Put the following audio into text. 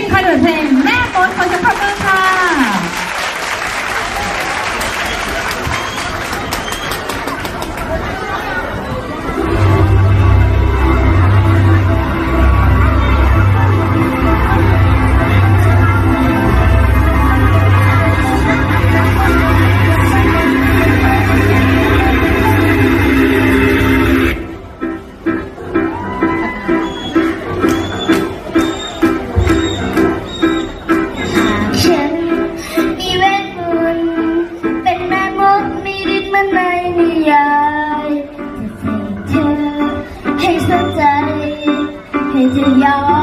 นคอนเสิร์ตเพลงแม่โป๊ตขอเสียงปรบมือค่ะ 只要